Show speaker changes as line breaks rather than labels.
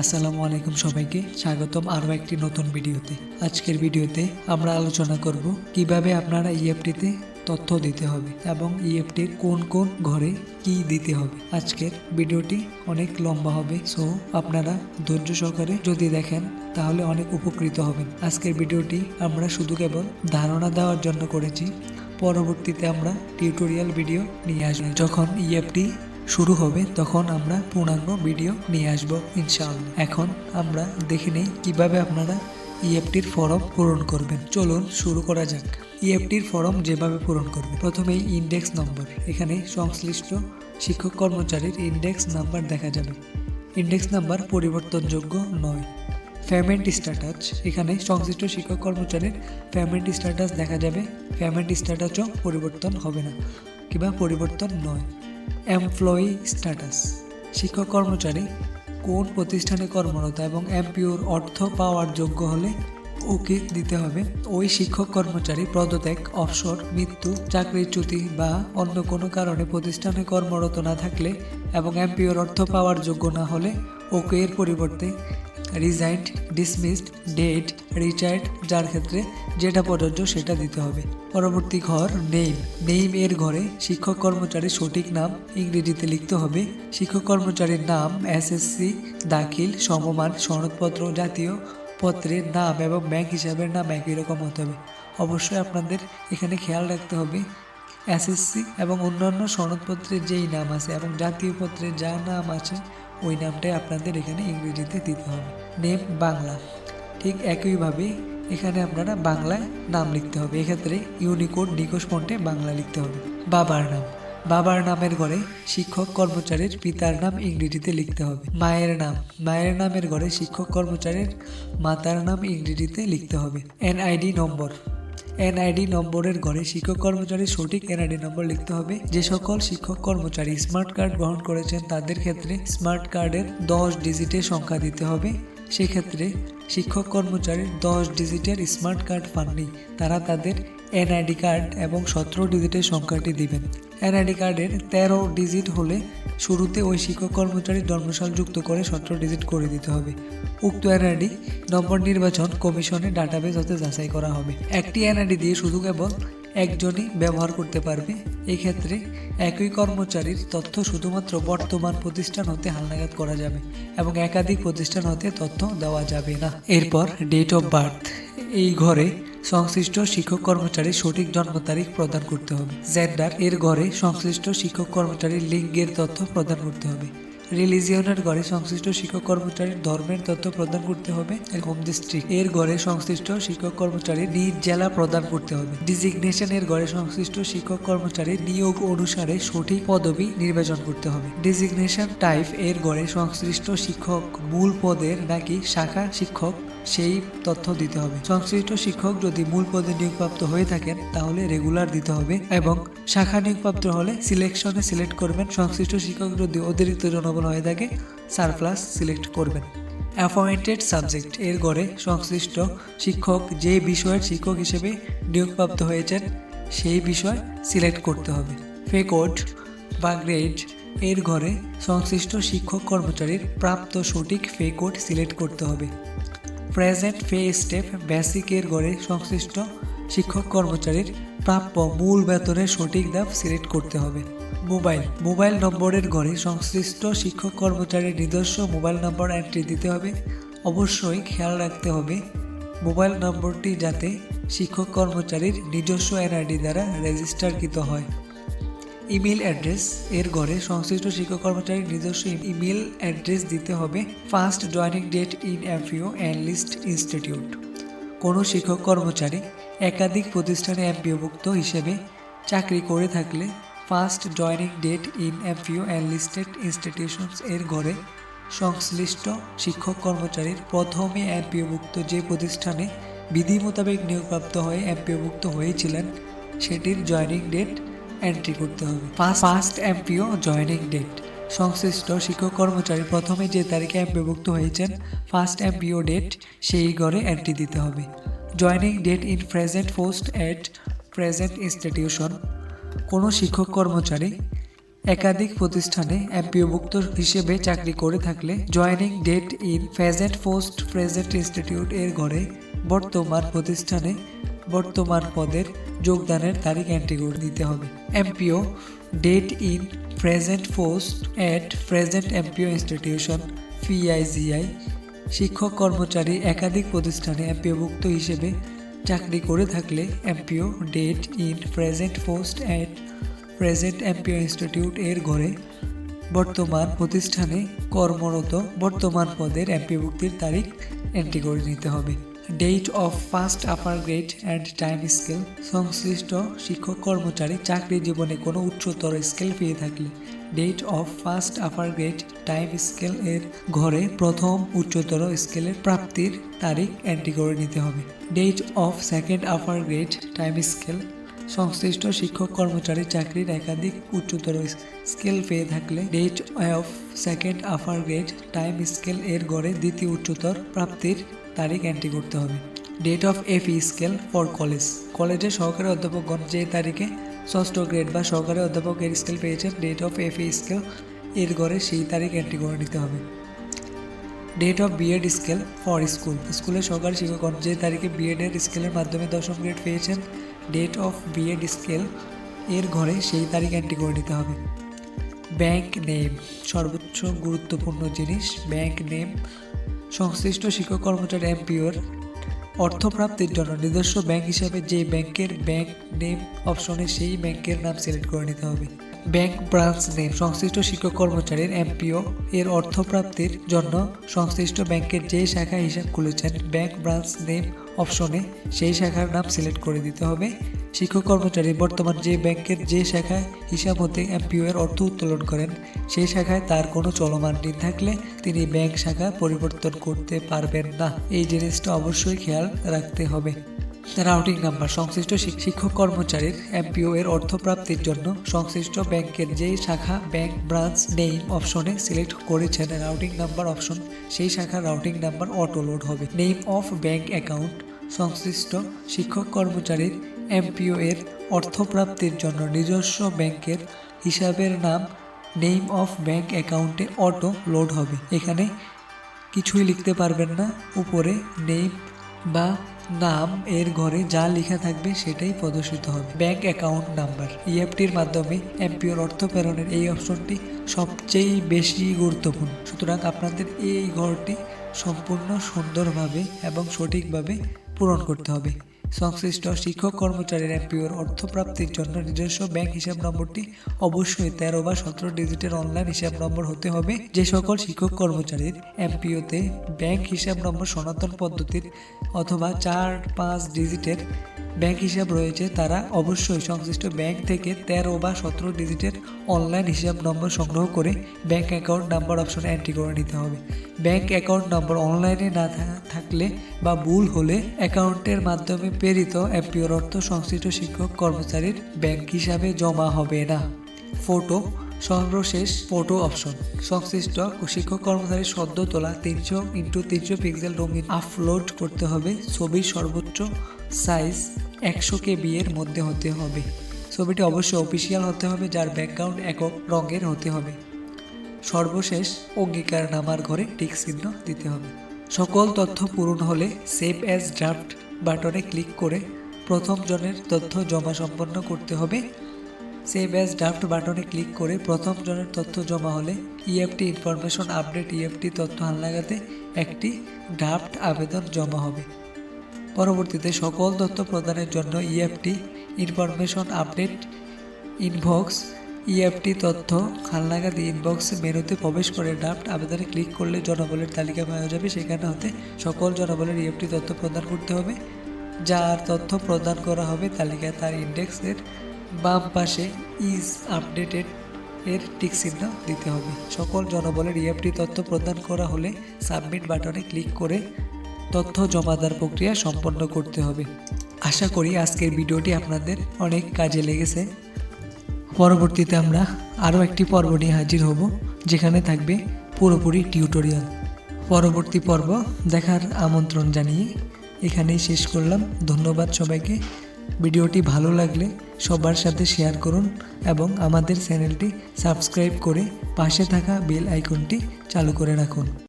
আসসালামু আলাইকুম সবাইকে, স্বাগতম আরও একটি নতুন ভিডিওতে। আজকের ভিডিওতে আমরা আলোচনা করব কীভাবে আপনারা ইএফটিতে তথ্য দিতে হবে এবং ইএফটির কোন কোন ঘরে কি দিতে হবে। আজকের ভিডিওটি অনেক লম্বা হবে সো আপনারা ধৈর্য সহকারে যদি দেখেন, তাহলে অনেক উপকৃত হবেন। আজকের ভিডিওটি আমরা শুধু কেবল ধারণা দেওয়ার জন্য করেছি, পরবর্তীতে আমরা টিউটোরিয়াল ভিডিও নিয়ে আসব। যখন ইএফটি শুরু হবে তখন আমরা পূর্ণাঙ্গ ভিডিও নিয়ে আসব, ইনশাআল্লাহ। এখন আমরা দেখে নেই কীভাবে আপনারা ইএফটির ফর্ম পূরণ করবেন। চলুন শুরু করা যাক। ইএফটির ফর্ম যেভাবে পূরণ করবেন, প্রথমেই ইন্ডেক্স নম্বর এখানে সংশ্লিষ্ট শিক্ষক কর্মচারীর ইন্ডেক্স নাম্বার দেখা যাবে। ইন্ডেক্স নাম্বার পরিবর্তনযোগ্য নয়। পেমেন্ট স্ট্যাটাস এখানে সংশ্লিষ্ট শিক্ষক কর্মচারীর পেমেন্ট স্ট্যাটাস দেখা যাবে। পেমেন্ট স্ট্যাটাসও পরিবর্তন হবে না, কিংবা পরিবর্তন নয়। Employee status. শিক্ষক কর্মচারী, কোন প্রতিষ্ঠানে কর্মরত এবং এমপিওর অর্থ পাওয়ার যোগ্য হলে ওকে দিতে হবে। ওই শিক্ষক কর্মচারী, পদত্যাগ, অবসর, মৃত্যু চাকরিচ্যুতি বা অন্য কোনো কারণে প্রতিষ্ঠানে কর্মরত না থাকলে এবং এমপিওর অর্থ পাওয়ার যোগ্য না হলে ওকে এর পরিবর্তে রিজাইন্ড ডিসমিসড ডেট রিটায়ার্ড যার ক্ষেত্রে যেটা প্রযোজ্য সেটা দিতে হবে। পরবর্তী ঘর নেইম নেইম এর ঘরে শিক্ষক কর্মচারীর সঠিক নাম ইংরেজিতে লিখতে হবে। শিক্ষক কর্মচারীর নাম এসএসসি দাখিল, সমমান, সনদপত্র, জাতীয় পত্রের নাম এবং ব্যাংক হিসাবের নাম একই রকম হতে হবে। অবশ্যই আপনাদের এখানে খেয়াল রাখতে হবে এসএসসি এবং অন্যান্য সনদপত্রের যেই নাম আছে এবং জাতীয় পত্রের যা নাম আছে ওই নামটাই আপনাদের এখানে ইংরেজিতে দিতে হবে। নেম বাংলা। ঠিক একইভাবে এখানে আপনারা বাংলায় নাম লিখতে হবে। এক্ষেত্রে ইউনিকোড নিকোষ ফন্টে বাংলা লিখতে হবে। বাবার নাম। বাবার নামের ঘরে শিক্ষক কর্মচারীর পিতার নাম ইংরেজিতে লিখতে হবে। মায়ের নাম। মায়ের নামের ঘরে শিক্ষক কর্মচারীর মাতার নাম ইংরেজিতে লিখতে হবে। এনআইডি নম্বর। এনআইডি নম্বরের ঘরে শিক্ষক কর্মচারীর সঠিক এনআইডি নম্বর লিখতে হবে। যে সকল শিক্ষক কর্মচারী স্মার্ট কার্ড গ্রহণ করেছেন, তাদের ক্ষেত্রে স্মার্ট কার্ডের দশ ডিজিটের সংখ্যা দিতে হবে। সেক্ষেত্রে শিক্ষক কর্মচারীর দশ ডিজিটের স্মার্ট কার্ড পাননি তারা তাদের এনআইডি কার্ড এবং সতেরো ডিজিটের সংখ্যাটি দিবেন। এনআইডি কার্ডের তেরো ডিজিট হলে শুরুতে ওই শিক্ষক কর্মচারীর জন্মসাল যুক্ত করে সতেরো ডিজিট করে দিতে হবে। উক্ত এনআইডি নম্বর নির্বাচন কমিশনের ডাটাবেস হতে যাচাই করা হবে। একটি এনআইডি দিয়ে শুধু কেবল একজনই ব্যবহার করতে পারবে। এক্ষেত্রে একই কর্মচারীর তথ্য শুধুমাত্র বর্তমান প্রতিষ্ঠান হতে হালনাগাদ করা যাবে এবং একাধিক প্রতিষ্ঠান হতে তথ্য দেওয়া যাবে না। এরপর ডেট অফ বার্থ এই ঘরে সংশ্লিষ্ট শিক্ষক কর্মচারীর সঠিক জন্ম তারিখ প্রদান করতে হবে। জেন্ডার এর ঘরে সংশ্লিষ্ট শিক্ষক কর্মচারীর লিঙ্গের তথ্য প্রদান করতে হবে। রিলিজিয়নের ঘরে সংশ্লিষ্ট শিক্ষক কর্মচারীর ধর্মের তথ্য প্রদান করতে হবে হোম ডিস্ট্রিক্ট এর ঘরে সংশ্লিষ্ট শিক্ষক কর্মচারীর নিজ জেলা প্রদান করতে হবে। ডিজিগনেশন এর ঘরে সংশ্লিষ্ট শিক্ষক কর্মচারীর নিয়োগ অনুসারে সঠিক পদবি নির্বাচন করতে হবে। ডিজিগনেশন টাইপের ঘরে সংশ্লিষ্ট শিক্ষক মূল পদের নাকি শাখা শিক্ষক সেই তথ্য দিতে হবে। সংশ্লিষ্ট শিক্ষক যদি মূল পদে নিয়োগপ্রাপ্ত হয়ে থাকেন, তাহলে রেগুলার দিতে হবে এবং শাখা নিয়োগপ্রাপ্ত হলে সিলেকশনে সিলেক্ট করবেন। সংশ্লিষ্ট শিক্ষক যদি অতিরিক্ত জনবল হয়ে থাকে সারপ্লাস সিলেক্ট করবেন। অ্যাপয়েন্টেড সাবজেক্ট এর গড়ে সংশ্লিষ্ট শিক্ষক যে বিষয়ের শিক্ষক হিসেবে নিয়োগপ্রাপ্ত হয়েছেন, সেই বিষয় সিলেক্ট করতে হবে। ফেকোড বা গ্রেড এর ঘরে সংশ্লিষ্ট শিক্ষক কর্মচারীর প্রাপ্ত সঠিক ফে কোড সিলেক্ট করতে হবে। প্রেজেন্ট ফে স্টেপ বেসিকের গড়ে সংশ্লিষ্ট শিক্ষক কর্মচারীর প্রাপ্য মূল বেতনের সঠিক দাম সিলেক্ট করতে হবে। মোবাইল মোবাইল নম্বরের ঘরে সংশ্লিষ্ট শিক্ষক কর্মচারীর নিজস্ব মোবাইল নম্বর এন্ট্রি দিতে হবে। অবশ্যই খেয়াল রাখতে হবে, মোবাইল নম্বরটি যাতে শিক্ষক কর্মচারীর নিজস্ব এনআইডি দ্বারা রেজিস্টারকৃত হয়। Email address. এর ঘরে সংশ্লিষ্ট শিক্ষক কর্মচারীর নিজস্ব ইমেল অ্যাড্রেস দিতে হবে। First joining date in MPO and list institute কোনো শিক্ষক কর্মচারী একাধিক প্রতিষ্ঠানে এমপিওভুক্ত হিসেবে চাকরি করে থাকলে first joining date in MPO and listed institutions এর ঘরে সংশ্লিষ্ট শিক্ষক কর্মচারীর প্রথমে এমপিওভুক্ত যে প্রতিষ্ঠানে বিধি মোতাবেক নিয়োগপ্রাপ্ত হয়ে এমপিওভুক্ত হয়েছিলেন, সেটির জয়নিং ডেট এন্ট্রি করতে হবে। ফার্স্ট এমপিও জয়নিং ডেট সংশ্লিষ্ট শিক্ষক কর্মচারী প্রথমে যে তারিখে এমপিওভুক্ত হয়েছেন ফার্স্ট এমপিও ডেট সেই ঘরে এন্ট্রি দিতে হবে। Joining date in present post at present institution কোনো শিক্ষক কর্মচারী একাধিক প্রতিষ্ঠানে এমপিওভুক্ত হিসেবে চাকরি করে থাকলে joining date in present post present institute এর ঘরে বর্তমান প্রতিষ্ঠানে বর্তমান পদের যোগদানের তারিখ এন্ট্রি করে দিতে হবে। MPO date in present post at present MPO institution পিআইজিআই শিক্ষক, কর্মচারী, একাধিক প্রতিষ্ঠানে এমপিওভুক্ত হিসেবে চাকরি করে থাকলে MPO date in present post at present MPO institute এর ঘরে বর্তমান প্রতিষ্ঠানে কর্মরত বর্তমান পদের এমপিভুক্তির তারিখ এন্ট্রি করে নিতে হবে। Date of first upper grade and time scale সংশ্লিষ্ট শিক্ষক কর্মচারী চাকরি জীবনে কোনো উচ্চতর স্কেল পেয়ে থাকলে date of first upper grade time scale এর ঘরে প্রথম উচ্চতর স্কেলের প্রাপ্তির তারিখ এন্ট্রি করে নিতে হবে। Date of second upper grade time scale সংশ্লিষ্ট শিক্ষক কর্মচারী চাকরির একাধিক উচ্চতর স্কেল পেয়ে থাকলে date of second upper grade time scale এর গড়ে দ্বিতীয় উচ্চতর প্রাপ্তির তারিখ এন্ট্রি করতে হবে। Date of F scale for college কলেজের সহকারী অধ্যাপকগণ যে তারিখে ষষ্ঠ গ্রেড বা সহকারী অধ্যাপকের স্কেল পেয়েছেন ডেট অফ এফ স্কেল এর গড়ে সেই তারিখ এন্ট্রি করে নিতে হবে। Date of B Ed scale for school স্কুলের সহকারী শিক্ষকগণ যে তারিখে বিএডের স্কেলের মাধ্যমে দশম গ্রেড পেয়েছেন ডেট অফ বিএড স্কেল এর ঘরে সেই তারিখ এন্ট্রি করে নিতে হবে। ব্যাংক নেম সর্বোচ্চ গুরুত্বপূর্ণ জিনিস ব্যাংক নেম সংশ্লিষ্ট শিক্ষক কর্মচারী এমপিওর অর্থপ্রাপ্তির জন্য নিজস্ব ব্যাংক হিসাবে যে ব্যাংকের ব্যাংক নেম অপশনে সেই ব্যাংকের নাম সিলেক্ট করে নিতে হবে। ব্যাংক ব্রাঞ্চ নেম সংশ্লিষ্ট শিক্ষক কর্মচারীর এমপিও এর অর্থপ্রাপ্তির জন্য সংশ্লিষ্ট ব্যাংকের যে শাখা হিসাব খুলেছেন, ব্যাংক ব্রাঞ্চ নেম অপশনে সেই শাখার নাম সিলেক্ট করে দিতে হবে। শিক্ষক কর্মচারী বর্তমান যে ব্যাংকের যে শাখায় হিসাব হতে এমপিও এর অর্থ উত্তোলন করেন, সেই শাখায় তার কোনো চলমান ঋণ থাকলে তিনি ব্যাংক শাখা পরিবর্তন করতে পারবেন না। এই জিনিসটা অবশ্যই খেয়াল রাখতে হবে। রাউটিং নাম্বার সংশ্লিষ্ট শিক্ষক কর্মচারীর এমপিও এর অর্থ প্রাপ্তির জন্য সংশ্লিষ্ট ব্যাংকের যে শাখা ব্যাংক ব্রাঞ্চ নেম অপশনে সিলেক্ট করেছেন রাউটিং নাম্বার অপশন, সেই শাখার রাউটিং নাম্বার অটো লোড হবে। নেম অফ ব্যাংক অ্যাকাউন্ট সংশ্লিষ্ট শিক্ষক কর্মচারীর এমপিও এর অর্থপ্রাপ্তির জন্য নিজস্ব ব্যাংকের হিসাবের নাম নেম অফ ব্যাংক অ্যাকাউন্টে অটো লোড হবে। এখানে কিছুই লিখতে পারবেন না। উপরে নেম বা নাম এর ঘরে যা লেখা থাকবে সেটাই প্রদর্শিত হবে। Bank account number. ইএফটির মাধ্যমে এমপিওর অর্থ প্রেরণের এই অপশনটি সবচেয়ে বেশি গুরুত্বপূর্ণ। সুতরাং আপনাদের এই ঘরটি সম্পূর্ণ সুন্দরভাবে এবং সঠিকভাবে পূরণ করতে হবে। সংশ্লিষ্ট শিক্ষক, কর্মচারীর এমপিওর অর্থপ্রাপ্তির জন্য নিজস্ব ব্যাংক হিসাব নম্বরটি অবশ্যই তেরো বা সতেরো ডিজিটের অনলাইন হিসাব নম্বর হতে হবে। যে সকল শিক্ষক, কর্মচারীর এমপিওতে ব্যাংক হিসাব নম্বর সনাতন পদ্ধতির অথবা চার পাঁচ ডিজিটের ব্যাংক হিসাব রয়েছে, তারা অবশ্যই সংশ্লিষ্ট ব্যাংক থেকে তেরো বা সতেরো ডিজিটের অনলাইন হিসাব নম্বর সংগ্রহ করে ব্যাংক অ্যাকাউন্ট নাম্বার অপশনে এন্ট্রি করে নিতে হবে। ব্যাংক অ্যাকাউন্ট নম্বর অনলাইনে না থাকলে বা ভুল হলে অ্যাকাউন্টের মাধ্যমে প্রেরিত এমপিওর অর্থ সংশ্লিষ্ট শিক্ষক কর্মচারীর ব্যাংক হিসাবে জমা হবে না। ফটো, সর্বশেষ ফটো অপশন। সংশ্লিষ্ট শিক্ষক কর্মচারীর সদ্য তোলা তিনশো ইন্টু তিনশো পিক্সেল রঙিন আপলোড করতে হবে। ছবির সর্বোচ্চ সাইজ একশো কেবি এর মধ্যে হতে হবে। ছবিটি অবশ্যই অফিসিয়াল হতে হবে, যার ব্যাকগ্রাউন্ড একক রঙের হতে হবে। সর্বশেষ অঙ্গীকার নামার ঘরে টিক চিহ্ন দিতে হবে। সকল তথ্য পূরণ হলে সেভ অ্যাজ ড্রাফট বাটনে ক্লিক করে প্রথম জনের তথ্য জমা সম্পন্ন করতে হবে। সেভ অ্যাজ ড্রাফট বাটনে ক্লিক করে প্রথম জনের তথ্য জমা হলে ইএফটি ইনফরমেশন আপডেট ইএফটি তথ্য হালনাগাতে একটি ড্রাফট আবেদন জমা হবে। পরবর্তীতে সকল তথ্য প্রদানের জন্য EFT information update inbox EFT তথ্য খালনাগাদ ইনবক্স মেনুতে প্রবেশ করে ড্রাফট আবেদনে ক্লিক করলে জনবলের তালিকা পাওয়া যাবে। সেখানে হতে সকল জনবলের ইএফটি তথ্য প্রদান করতে হবে। যার তথ্য প্রদান করা হবে তালিকায় তার ইন্ডেক্সের বাম পাশে ইজ আপডেটেড এর টিক চিহ্ন দিতে হবে। সকল জনবলের ইএফটি তথ্য প্রদান করা হলে সাবমিট বাটনে ক্লিক করে তথ্য জমাদার প্রক্রিয়া সম্পন্ন করতে হবে। আশা করি আজকের ভিডিওটি আপনাদের অনেক কাজে লেগেছে। পরবর্তীতে আমরা আরও একটি পর্ব নিয়ে হাজির হব, যেখানে থাকবে পুরোপুরি টিউটোরিয়াল। পরবর্তী পর্ব দেখার আমন্ত্রণ জানিয়ে এখানেই শেষ করলাম। ধন্যবাদ সবাইকে। ভিডিওটি ভালো লাগলে সবার সাথে শেয়ার করুন এবং আমাদের চ্যানেলটি সাবস্ক্রাইব করে পাশে থাকা বেল আইকনটি চালু করে রাখুন।